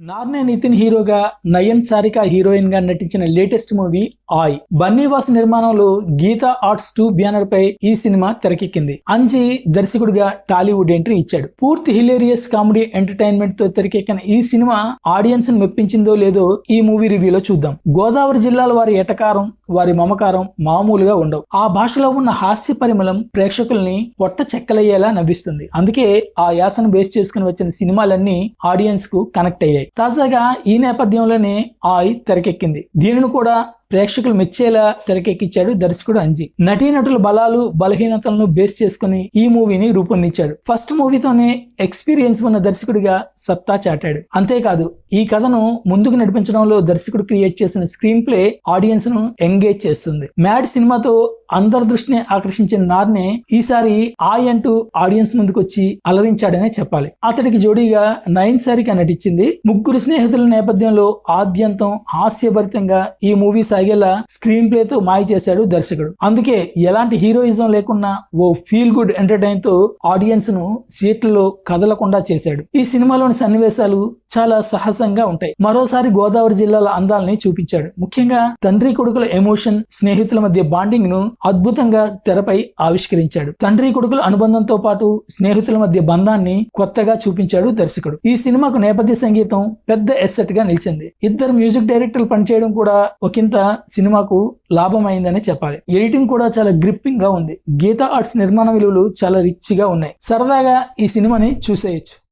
నార్నే నితిన్ హీరోగా నయన్ సారిక హీరోయిన్గా నటించిన లేటెస్ట్ మూవీ ఆయ్ బన్నీవాస్ నిర్మాణంలో గీతా ఆర్ట్స్ టూ బ్యానర్ పై ఈ సినిమా తెరకెక్కింది. అంజీ దర్శకుడిగా టాలీవుడ్ ఎంట్రీ ఇచ్చాడు. పూర్తి హిలేరియస్ కామెడీ ఎంటర్టైన్మెంట్తో తెరకెక్కిన ఈ సినిమా ఆడియన్స్ మెప్పించిందో లేదో ఈ మూవీ రివ్యూలో చూద్దాం. గోదావరి జిల్లాల వారి ఎటకారం వారి మమకారం మామూలుగా ఉండవు. ఆ భాషలో ఉన్న హాస్య పరిమళం ప్రేక్షకుల్ని పొట్ట చెక్కలయ్యేలా నవ్విస్తుంది. అందుకే ఆ యాసను బేస్ చేసుకుని వచ్చిన సినిమాలన్నీ ఆడియన్స్కు కనెక్ట్ అయ్యాయి. తాజాగా ఈ నేపథ్యంలోనే ఆయ్ తెరకెక్కింది. దీనిని కూడా ప్రేక్షకులు మెచ్చేలా తెరకెక్కించాడు దర్శకుడు అంజి. నటీనటుల బలాలు బలహీనతలను బేస్ చేసుకుని ఈ మూవీని రూపొందించాడు. ఫస్ట్ మూవీతోనే ఎక్స్పీరియన్స్ ఉన్న దర్శకుడిగా సత్తా చాటాడు. అంతేకాదు ఈ కథను ముందుకు నడిపించడంలో దర్శకుడు క్రియేట్ చేసిన స్క్రీన్ ప్లే ఆడియన్స్ను ఎంగేజ్ చేస్తుంది. మ్యాడ్ సినిమాతో అందరి దృష్టిని ఆకర్షించిన నార్నే ఈసారి ఆయ్ అంటూ ఆడియన్స్ ముందుకు వచ్చి అలరించాడనే చెప్పాలి. అతడికి జోడీగా నయన్ సారిక నటించింది. ముగ్గురు స్నేహితుల నేపథ్యంలో ఆద్యంతం హాస్యభరితంగా ఈ మూవీ సాగేలా స్క్రీన్ ప్లే తో మాయ చేశాడు దర్శకుడు. అందుకే ఎలాంటి హీరోయిజం లేకున్నా ఓ ఫీల్ గుడ్ ఎంటర్టైన్తో ఆడియన్స్ను సీట్లలో కదలకుండా చేశాడు. ఈ సినిమాలోని సన్నివేశాలు చాలా సహజంగా ఉంటాయి. మరోసారి గోదావరి జిల్లాల అందాలని చూపించాడు. ముఖ్యంగా తండ్రి కొడుకుల ఎమోషన్ స్నేహితుల మధ్య బాండింగ్ను అద్భుతంగా తెరపై ఆవిష్కరించాడు. తండ్రి కొడుకుల అనుబంధంతో పాటు స్నేహితుల మధ్య బంధాన్ని కొత్తగా చూపించాడు దర్శకుడు. ఈ సినిమాకు నేపథ్య సంగీతం పెద్ద ఎస్సెట్గా నిలిచింది. ఇద్దరు మ్యూజిక్ డైరెక్టర్లు పనిచేయడం కూడా ఒకంత సినిమాకు లాభమైందని చెప్పాలి. ఎడిటింగ్ కూడా చాలా గ్రిప్పింగ్గా ఉంది. గీతా ఆర్ట్స్ నిర్మాణ విలువలు చాలా రిచ్గా ఉన్నాయి. సరదాగా ఈ సినిమాని చూసేయచ్చు.